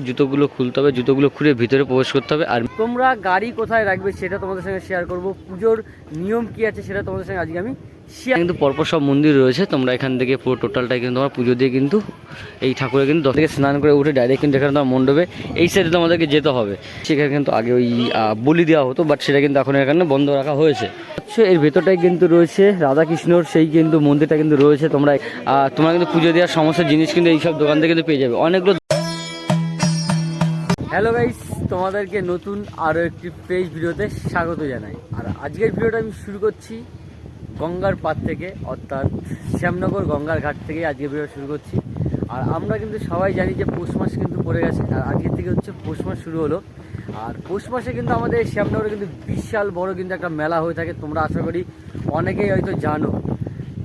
জুতোগুলো খুলতে হবে জুতোগুলো খুলে ভিতরে প্রবেশ করতে হবে আর তোমরা গাড়ি কোথায় রাখবে সেটা তোমাদের সঙ্গে শেয়ার করব। পুজোর নিয়ম কি আছে সেটা তোমাদের সঙ্গে আজকে আমি শেয়ার কিন্তু পরপর সব মন্দির রয়েছে তোমরা এখান থেকে পুরো টোটালটাই কিন্তু তোমার পুজো দিয়ে কিন্তু এই ঠাকুরের কিন্তু থেকে স্নান করে উঠে ডাইরেক্ট কিন্তু এখানে তোমার মণ্ডপে এই সাইডে তোমাদেরকে যেতে হবে। সেখানে কিন্তু আগে ওই বলি দেওয়া হতো বাট সেটা কিন্তু এখন এখানে বন্ধ রাখা হয়েছে। হচ্ছে এর ভেতরটাই কিন্তু রয়েছে রাধাকৃষ্ণর সেই কিন্তু মন্দিরটা কিন্তু রয়েছে। তোমরা তোমরা কিন্তু পুজো দেওয়ার সমস্ত জিনিস কিন্তু এইসব দোকান থেকে কিন্তু পেয়ে যাবে। অনেকগুলো হ্যালো গাইস তোমাদেরকে নতুন আরও একটি পেজ ভিডিওতে স্বাগত জানাই। আর আজকের ভিডিওটা আমি শুরু করছি গঙ্গার পার থেকে, অর্থাৎ শ্যামনগর গঙ্গার ঘাট থেকে আজকের ভিডিও শুরু করছি। আর আমরা কিন্তু সবাই জানি যে পৌষ মাস কিন্তু পড়ে গেছে, আর আজকের থেকে হচ্ছে পৌষ মাস শুরু হলো। আর পৌষ মাসে কিন্তু আমাদের শ্যামনগরে কিন্তু বিশাল বড় কিন্তু একটা মেলা হয়ে থাকে, তোমরা আশা করি অনেকেই হয়তো জানো।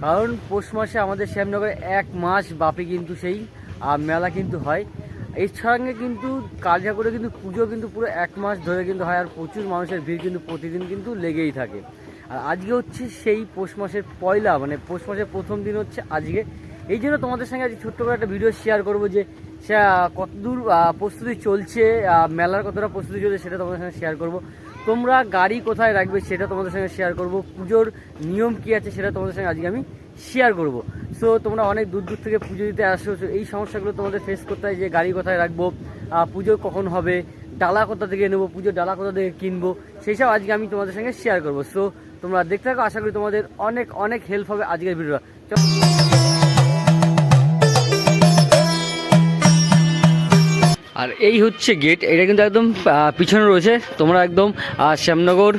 কারণ পৌষ মাসে আমাদের শ্যামনগরে এক মাস ব্যাপী কিন্তু সেই মেলা কিন্তু হয়। এর সঙ্গে কিন্তু কালিয়াকুড়ে কিন্তু পুজো কিন্তু পুরো এক মাস ধরে কিন্তু হয় আর প্রচুর মানুষের ভিড় কিন্তু প্রতিদিন কিন্তু লেগেই থাকে। আর আজকে হচ্ছে সেই পৌষ মাসের পয়লা মানে পৌষ মাসের প্রথম দিন হচ্ছে আজকে। এই জন্য তোমাদের সঙ্গে আজকে ছোট্ট করে একটা ভিডিও শেয়ার করব যে সে কতদূর প্রস্তুতি চলছে মেলার কতটা প্রস্তুতি চলছে সেটা তোমাদের সঙ্গে শেয়ার করব। তোমরা গাড়ি কোথায় রাখবে সেটা তোমাদের সঙ্গে শেয়ার করব। পুজোর নিয়ম কি আছে সেটা তোমাদের সঙ্গে আজকে আমি শেয়ার করব। সো তোমরা অনেক দূর দূর থেকে পুজো দিতে আসো। এই সমস্যাগুলো তোমাদের ফেস করতে হয় যে গাড়ি কোথায় রাখব পুজো কখন হবে, ডালা কোথা থেকে নেব, পুজোর ডালা কোথা থেকে কিনবো সেই সব আজকে আমি তোমাদের সঙ্গে শেয়ার করব। সো তোমরা দেখতে থাকো, আশা করি তোমাদের অনেক অনেক হেল্প হবে আজকের ভিডিওটা আর এই হচ্ছে গেট এটা কিন্তু একদম পিছনে রয়েছে। তোমরা একদম শ্যামনগর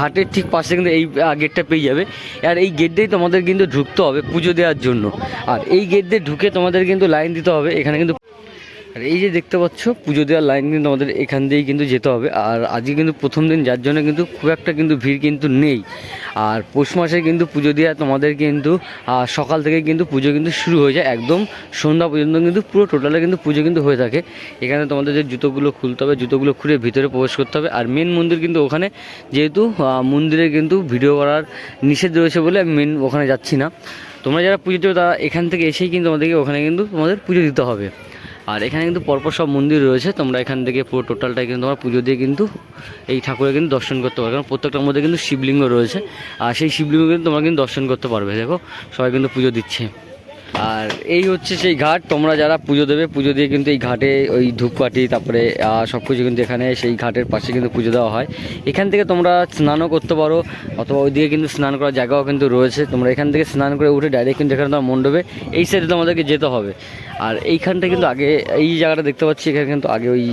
ঘাটের ঠিক পাশে কিন্তু এই গেটটা পেয়ে যাবে। আর এই গেট দিয়েই তোমাদের কিন্তু ঢুকতে হবে পুজো দেওয়ার জন্য। আর এই গেট দিয়ে ঢুকে তোমাদের কিন্তু লাইন দিতে হবে। এখানে কিন্তু আর এই যে দেখতে পাচ্ছ, পুজো দেওয়ার লাইন কিন্তু আমাদের এখান দিয়েই কিন্তু যেতে হবে। আর আজকে কিন্তু প্রথম দিন, যার জন্য কিন্তু খুব একটা কিন্তু ভিড় কিন্তু নেই। আর পৌষ মাসে কিন্তু পুজো দেওয়া তোমাদের কিন্তু সকাল থেকে কিন্তু পুজো কিন্তু শুরু হয়ে যায়। একদম সন্ধ্যা পর্যন্ত কিন্তু পুরো টোটালে কিন্তু পুজো কিন্তু হয়ে থাকে। এখানে তোমাদের যে জুতোগুলো খুলতে হবে, জুতোগুলো খুলে ভিতরে প্রবেশ করতে হবে। আর মেন মন্দির কিন্তু ওখানে যেহেতু মন্দিরে কিন্তু ভিডিও করার নিষেধ রয়েছে বলে আমি মেন ওখানে যাচ্ছি না। তোমরা যারা পুজো দেবে, তারা এখান থেকে এসেই কিন্তু আমাদেরকে ওখানে কিন্তু তোমাদের পুজো দিতে হবে। আর এখানে কিন্তু পরপর সব মন্দির রয়েছে। তোমরা এখান থেকে পুরো টোটালটা কিন্তু তোমরা পুজো দিয়ে কিন্তু এই ঠাকুরের কিন্তু দর্শন করতে পারবে। কারণ প্রত্যেকটার মধ্যে কিন্তু শিবলিঙ্গ রয়েছে। আর সেই শিবলিঙ্গ কিন্তু তোমরা কিন্তু দর্শন করতে পারবে। দেখো, সবাই কিন্তু পুজো দিচ্ছে। আর এই হচ্ছে সেই ঘাট, তোমরা যারা পুজো দেবে, পুজো দিয়ে কিন্তু এই ঘাটে ওই ধূপকাঠি, তারপরে সব কিছু কিন্তু এখানে, সেই ঘাটের পাশে কিন্তু পুজো দেওয়া হয়। এখান থেকে তোমরা স্নানও করতে পারো, অথবা ওইদিকে কিন্তু স্নান করার জায়গাও কিন্তু রয়েছে। তোমরা এখান থেকে স্নান করে উঠে ডাইরেক্ট কিন্তু এখানে তোমার মণ্ডপে, এই সাইডে তোমাদেরকে যেতে হবে। আর এইখানটা কিন্তু আগে, এই জায়গাটা দেখতে পাচ্ছি, এখানে কিন্তু আগে ওই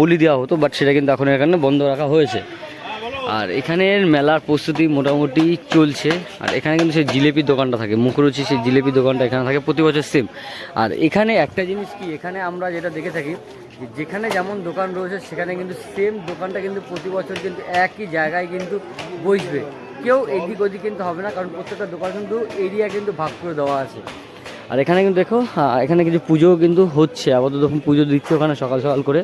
বলি দেওয়া হতো বাট সেটা কিন্তু এখন এখানে বন্ধ রাখা হয়েছে। আর এখানের মেলার প্রস্তুতি মোটামুটি চলছে। আর এখানে কিন্তু সেই জিলেপির দোকানটা থাকে, মুখরুচি সেই জিলেপির দোকানটা এখানে থাকে, প্রতি বছর সেম আর এখানে একটা জিনিস কি, এখানে আমরা যেটা দেখে থাকি যেখানে যেমন দোকান রয়েছে, সেখানে কিন্তু সেম দোকানটা কিন্তু প্রতি বছর কিন্তু একই জায়গায় কিন্তু বসবে। কেউ এদিক ওদিক কিন্তু হবে না, কারণ প্রত্যেকটা দোকান কিন্তু এরিয়া কিন্তু ভাগ করে দেওয়া আছে। আর এখানে কিন্তু দেখো এখানে কিছু পুজো কিন্তু হচ্ছে। আপাতত পুজো দিচ্ছে ওখানে সকাল সকাল করে।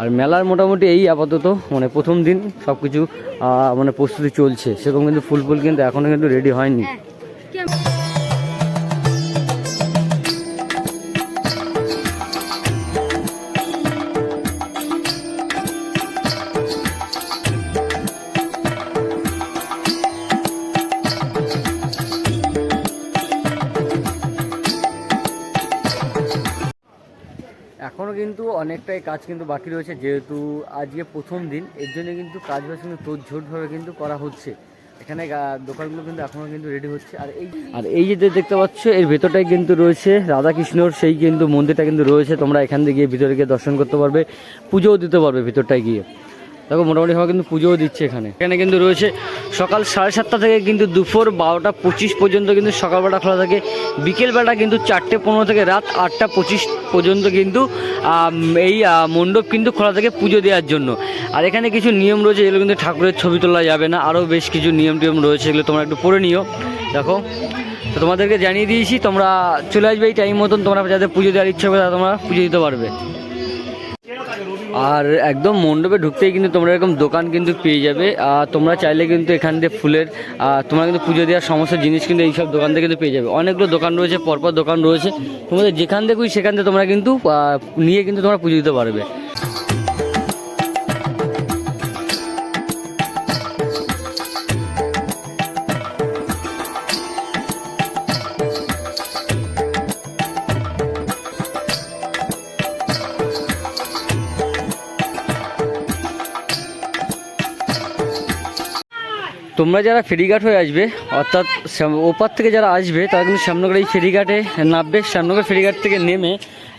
আর মেলার মোটামুটি এই আপাতত মানে প্রথম দিন সব কিছু মানে প্রস্তুতি চলছে। সেরকম কিন্তু ফুল ফুল কিন্তু এখনও কিন্তু রেডি হয়নি। কিন্তু অনেকটাই কাজ কিন্তু বাকি রয়েছে, যেহেতু আজকে প্রথম দিন, এর জন্য কিন্তু কাজবাজ কিন্তু তোড়ঝোড়ভাবে কিন্তু করা হচ্ছে। এখানে দোকানগুলো কিন্তু এখনও কিন্তু রেডি হচ্ছে। আর এই আর এই যে দেখতে পাচ্ছ, এর ভেতরটাই কিন্তু রয়েছে রাধাকৃষ্ণর, সেই কিন্তু মন্দিরটা কিন্তু রয়েছে। তোমরা এখান থেকে গিয়ে ভিতরে গিয়ে দর্শন করতে পারবে, পুজোও দিতে পারবে ভিতরটায় গিয়ে। দেখো, মোটামুটি সবাই কিন্তু পুজোও দিচ্ছে এখানে। এখানে কিন্তু রয়েছে সকাল সাড়ে সাতটা থেকে কিন্তু দুপুর বারোটা পঁচিশ পর্যন্ত কিন্তু সকালবেলা খোলা থাকে। বিকেলবেলা কিন্তু চারটে পনেরো থেকে রাত আটটা পঁচিশ পর্যন্ত কিন্তু এই মণ্ডপ কিন্তু খোলা থাকে পুজো দেওয়ার জন্য। আর এখানে কিছু নিয়ম রয়েছে যেগুলো কিন্তু ঠাকুরের ছবি তোলা যাবে না। আরও বেশ কিছু নিয়ম টিয়ম রয়েছে এগুলো তোমরা একটু পড়ে নিও। দেখো, তো তোমাদেরকে জানিয়ে দিয়েছি, তোমরা চলে আসবে এই টাইম মতন। তোমরা যাদের পুজো দেওয়ার ইচ্ছা হবে তোমরা পুজো দিতে পারবে। আর একদম মণ্ডপে ঢুকতেই কিন্তু তোমরা এরকম দোকান কিন্তু পেয়ে যাবে। আর তোমরা চাইলে কিন্তু এখান থেকে ফুলের তোমরা কিন্তু পুজো দেওয়ার সমস্ত জিনিস কিন্তু এইসব দোকান থেকে কিন্তু পেয়ে যাবে। অনেকগুলো দোকান রয়েছে, পরপর দোকান রয়েছে। তোমাদের যেখান থেকে সেখান থেকে তোমরা কিন্তু নিয়ে কিন্তু তোমরা পুজো দিতে পারবে। তোমরা যারা ফেরিঘাট হয়ে আসবে, অর্থাৎ ওপার থেকে যারা আসবে, তারা কিন্তু শ্যামনগর এই ফেরিঘাটে নামবে। শ্যামনগর ফেরিঘাট থেকে নেমে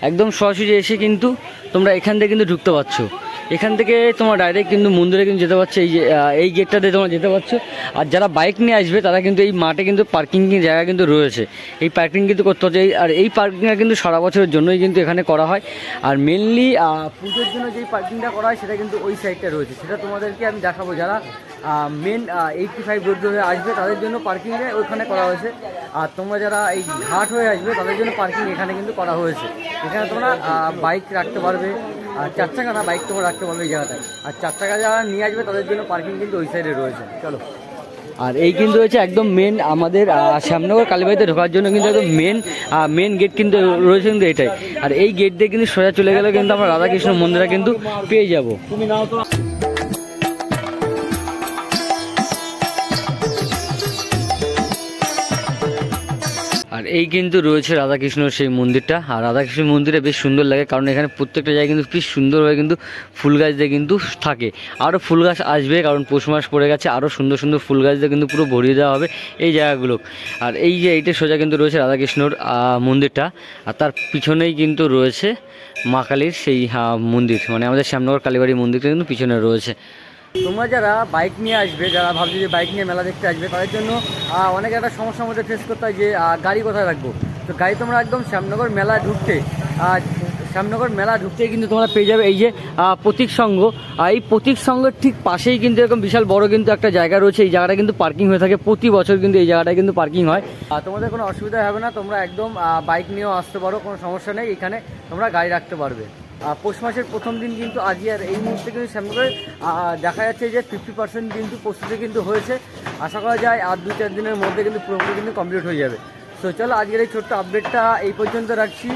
একদম সরাসরি এসে কিন্তু তোমরা এখান থেকে কিন্তু ঢুকতে পারছ। এখান থেকে তোমরা ডাইরেক্ট কিন্তু মন্দিরে কিন্তু যেতে পারছ, এই যে এই গেটটাতে তোমরা যেতে পারছ। আর যারা বাইক নিয়ে আসবে, তারা কিন্তু এই মাঠে কিন্তু পার্কিং জায়গা কিন্তু রয়েছে। এই পার্কিং কিন্তু করতে হচ্ছে। আর এই পার্কিংটা কিন্তু সারা বছরের জন্যই কিন্তু এখানে করা হয়। আর মেনলি পুজোর জন্য যেই পার্কিংটা করা হয়, সেটা কিন্তু ওই সাইডটা রয়েছে। সেটা তোমাদেরকে আমি দেখাবো। যারা মেন এইটটি ফাইভ রোড ধরে আসবে, তাদের জন্য পার্কিংয়ে ওইখানে করা হয়েছে। আর তোমরা যারা এই ঘাট হয়ে আসবে, তাদের জন্য পার্কিং এখানে কিন্তু করা হয়েছে। এখানে তোমরা বাইক রাখতে পারবে। আর চার চাকা না বাইক তোমার রাখতে পারবে এই জায়গাটায়। আর চার চাকা যারা নিয়ে আসবে, তাদের জন্য পার্কিং কিন্তু ওই সাইডে রয়েছে। চলো। আর এই কিন্তু রয়েছে একদম মেন আমাদের শ্যামনগর কালীবাড়িতে ঢোকার জন্য কিন্তু একদম মেন মেন গেট কিন্তু রয়েছে কিন্তু এটাই। আর এই গেট দিয়ে কিন্তু সোজা চলে গেলে কিন্তু আমরা রাধাকৃষ্ণ মন্দিরে কিন্তু পেয়ে যাব। আর এই কিন্তু রয়েছে রাধাকৃষ্ণর সেই মন্দিরটা। আর রাধাকৃষ্ণ মন্দিরে বেশ সুন্দর লাগে, কারণ এখানে প্রত্যেকটা জায়গায় কিন্তু বেশ সুন্দরভাবে কিন্তু ফুল গাছ দিয়ে কিন্তু থাকে। আরও ফুল গাছ আসবে, কারণ পৌষ মাস পড়ে গেছে আরও সুন্দর সুন্দর ফুল গাছ দিয়ে কিন্তু পুরো ভরিয়ে দেওয়া হবে এই জায়গাগুলো। আর এই যে এইটা সোজা কিন্তু রয়েছে রাধাকৃষ্ণর মন্দিরটা। আর তার পিছনেই কিন্তু রয়েছে মা কালীর সেই মন্দির। মানে আমাদের শ্যামনগর কালীবাড়ি মন্দিরটা কিন্তু পিছনে রয়েছে। তোমরা যারা বাইক নিয়ে আসবে, যারা ভাবছ যে বাইক নিয়ে মেলা দেখতে আসবে, তাদের জন্য অনেক একটা সমস্যার মধ্যে ফেস করতে হয় যে গাড়ি কোথায় রাখব? তো গাড়ি তোমরা একদম শ্যামনগর মেলা ঢুকতে শ্যামনগর মেলা ঢুকতেই কিন্তু তোমরা পেয়ে যাবে এই যে প্রতীক সংঘ। এই প্রতীক সংঘের ঠিক পাশেই কিন্তু এরকম বিশাল বড় কিন্তু একটা জায়গা রয়েছে। এই জায়গাটা কিন্তু পার্কিং হয়ে থাকে। প্রতি বছর কিন্তু এই জায়গাটায় কিন্তু পার্কিং হয়। তোমাদের কোনো অসুবিধা হবে না। তোমরা একদম বাইক নিয়েও আসতে পারো, কোনো সমস্যা নেই। এখানে তোমরা গাড়ি রাখতে পারবে। পৌষ মাসের প্রথম দিন কিন্তু আজই আর এই মুহূর্তে কিন্তু শ্যামনগরে দেখা যাচ্ছে যে ফিফটি পার্সেন্ট কিন্তু প্রস্তুতি কিন্তু হয়েছে। আশা করা যায় আর দু চার দিনের মধ্যে কিন্তু পুরোপুরি কিন্তু কমপ্লিট হয়ে যাবে। তো চলো আজকের এই ছোট্ট আপডেটটা এই পর্যন্ত রাখছি।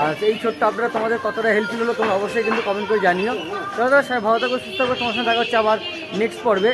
আর এই ছোট্ট আপডেটটা তোমাদের কতটা হেল্পফুল হলো তোমরা অবশ্যই কিন্তু কমেন্ট করে জানিও। চলো সবাই ভালো থাকো, সুস্থ থাকো, তোমার সঙ্গে দেখা হচ্ছে আবার নেক্সট পর্বে।